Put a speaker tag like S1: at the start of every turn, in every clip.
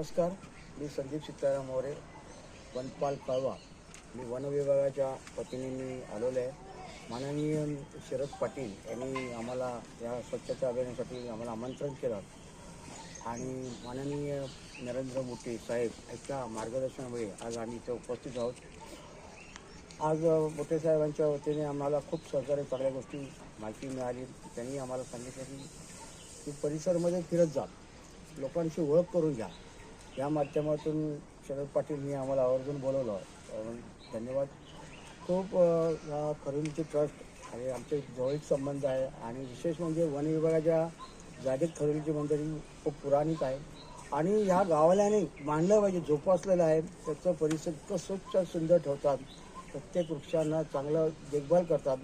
S1: नमस्कार मी संदीप सीताराम मोरे वनपाल कळवा. मी वन विभागाच्या वतीने मी आलेलो आहे. माननीय शरद पाटील यांनी आम्हाला या स्वच्छता अभियानासाठी आम्हाला आमंत्रण केलं. आणि माननीय नरेंद्र मोदी साहेब यांच्या मार्गदर्शनामुळे आज आम्ही इथे उपस्थित आहोत. आज मोठे साहेबांच्या वतीने आम्हाला खूप सहकार्य चांगल्या गोष्टी माहिती मिळाली. त्यांनी आम्हाला सांगितलं की की परिसरमध्ये फिरत जा. लोकांशी ओळख करून घ्या. या माध्यमातून शरद पाटीलनी आम्हाला आवर्जून बोलवलं. धन्यवाद. खूप या खरुंची ट्रस्ट आणि आमचे जवळीक संबंध आहे आणि विशेष म्हणजे वन विभागाच्या जागेत खरुंची मंदिर खूप पुराणिक आहे. आणि ह्या गावाल्याने मांडलं पाहिजे जोपासलेलं आहे. त्याचं परिसर इतकं स्वच्छ सुंदर ठेवतात. प्रत्येक वृक्षांना चांगलं देखभाल करतात.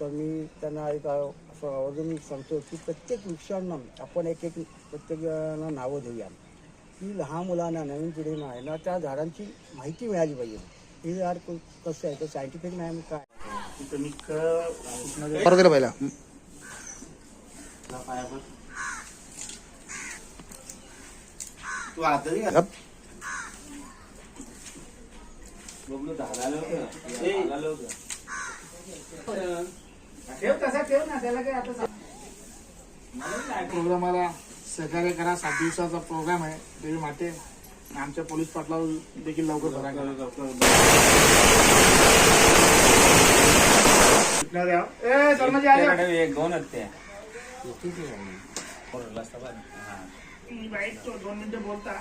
S1: तर मी त्यांना एक असं आवर्जून सांगतो की प्रत्येक वृक्षांना आपण एक एक प्रत्येकांना नावं देऊया. की लहान मुलांना नवीन पिढींना आहे ना त्या झाडांची माहिती मिळाली पाहिजे. हे झाड कसं आहे? तर सायंटिफिक नाही काय?
S2: गेला पहिला.
S3: तू होतं
S1: ठेव तसा ठेव ना त्याला काय आता
S2: प्रोग्रामाला सहकार्य करा सात दिवसाचा प्रोग्राम आहे देवी माते. आमच्या पोलीस पाटला देखील लवकर भरा ए आले.
S3: दोन हत्या
S2: दोन मिनिटं बोलता.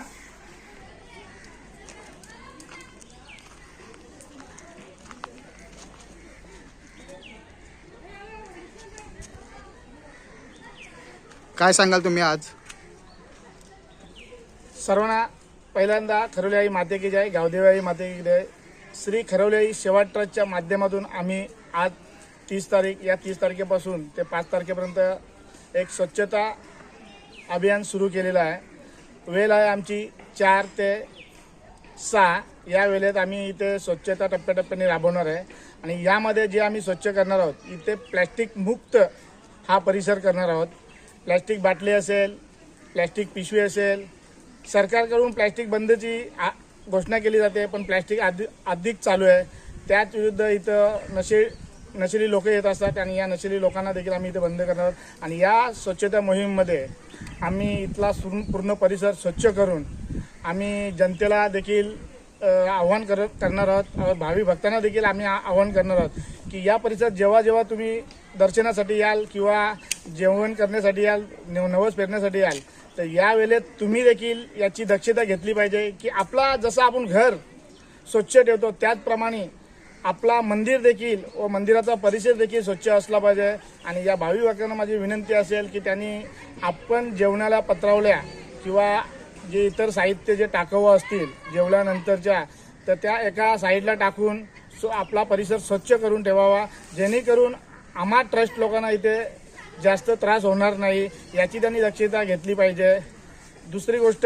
S2: काय सांगाल तुम्ही आज? सर्वांना पहिल्यांदा खरवली आई माते की जय गावदेवी आई माते की जय. श्री खरवली आई सेवा ट्रस्टच्या माध्यमातून आम्ही आज तीस तारीख या तीस तारखेपासून ते पाच तारखेपर्यंत एक स्वच्छता अभियान सुरू केलेलं आहे. वेळ आहे आमची चार ते सहा. या वेळेत आम्ही इथे स्वच्छता टप्प्याटप्प्याने राबवणार आहे. आणि यामध्ये जे आम्ही स्वच्छ करणार आहोत इथे प्लॅस्टिक मुक्त हा परिसर करणार आहोत. प्लॅस्टिक बाटली असेल प्लॅस्टिक पिशवी असेल सरकारकडून प्लॅस्टिक बंदची आ- घोषणा केली जाते पण प्लॅस्टिक अधिक अधिक चालू आहे. त्याच विरुद्ध इथं नशे नशेली लोक येत असतात आणि या नशेली लोकांना देखील आम्ही इथे बंद करणार आहोत. आणि या स्वच्छता मोहीममध्ये आम्ही इथला पूर्ण परिसर स्वच्छ करून आम्ही जनतेला देखील आव्हान कर करणार आहोत. भावी भक्तांना देखील आम्ही आव्हान करणार आहोत की या परिसरात जेव्हा जेव्हा तुम्ही दर्शनासाठी याल किंवा जेवण करण्यासाठी याल नवस पेरण्यासाठी याल तर यावेळेत तुम्ही देखील याची दक्षता घेतली पाहिजे की आपला जसं आपण घर स्वच्छ ठेवतो त्याचप्रमाणे आपला मंदिर देखील व मंदिराचा परिसर देखील स्वच्छ असला पाहिजे. आणि या भावी वाक्यांना माझी विनंती असेल की त्यांनी आपण जेवणाला पत्रावल्या किंवा जे इतर साहित्य जे टाकावं असतील जेवल्यानंतरच्या तर त्या एका साईडला टाकून सो आपला परिसर स्वच्छ करून ठेवावा. जेणेकरून आम्हा ट्रस्ट लोकांना इथे जास्त त्रास होणार नाही याची त्यांनी दक्षता घेतली पाहिजे. दुसरी गोष्ट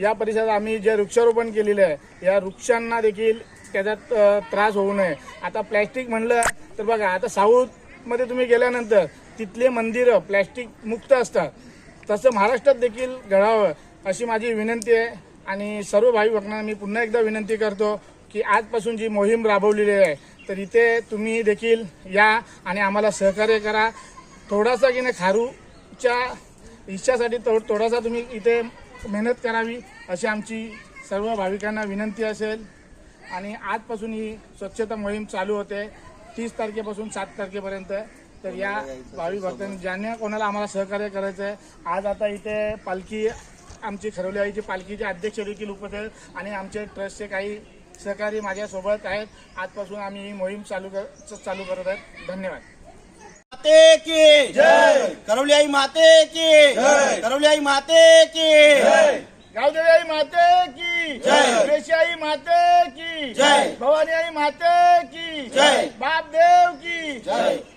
S2: या परिसरात आम्ही जे वृक्षारोपण केलेलं आहे या वृक्षांना देखील त्याच्यात त्रास होऊ नये. आता प्लॅस्टिक म्हणलं तर बघा आता साऊथमध्ये तुम्ही गेल्यानंतर तिथले मंदिरं प्लॅस्टिक मुक्त असतात. तसं महाराष्ट्रात देखील घडावं अशी माझी विनंती आहे. आणि सर्व भावी भक्तांना मी पुन्हा एकदा विनंती करतो की आजपासून जी मोहीम राबवलेली आहे तर इथे तुम्ही देखील या आणि आम्हाला सहकार्य करा. थोडासा की नाही खारूच्या इच्छासाठी थो थोडासा तुम्ही इथे मेहनत करावी अशी आमची सर्व भाविकांना विनंती असेल. आणि आजपासून ही स्वच्छता मोहीम चालू होते. तीस तारखेपासून सात तारखेपर्यंत. तर या भाविक भक्तांनी ज्यांना कोणाला आम्हाला सहकार्य करायचं आहे आज आता इथे पालखी आमची खरवली आईची पालखीचे अध्यक्ष देखील उपस्थित आहेत आणि आमचे ट्रस्टचे काही सहकारी माझ्यासोबत आहेत. आजपासून आम्ही ही मोहीम चालू कर चालू करत आहेत. धन्यवाद.
S3: माते की। जय। करवली आई माते की। जय। करवली आई माते की। जय।
S2: गावदेवी आई माते की।
S3: जय.
S2: रेशी आई माते की।
S3: जय.
S2: भवानी आई माते की।
S3: जय.
S2: बाप देव की।
S3: जय।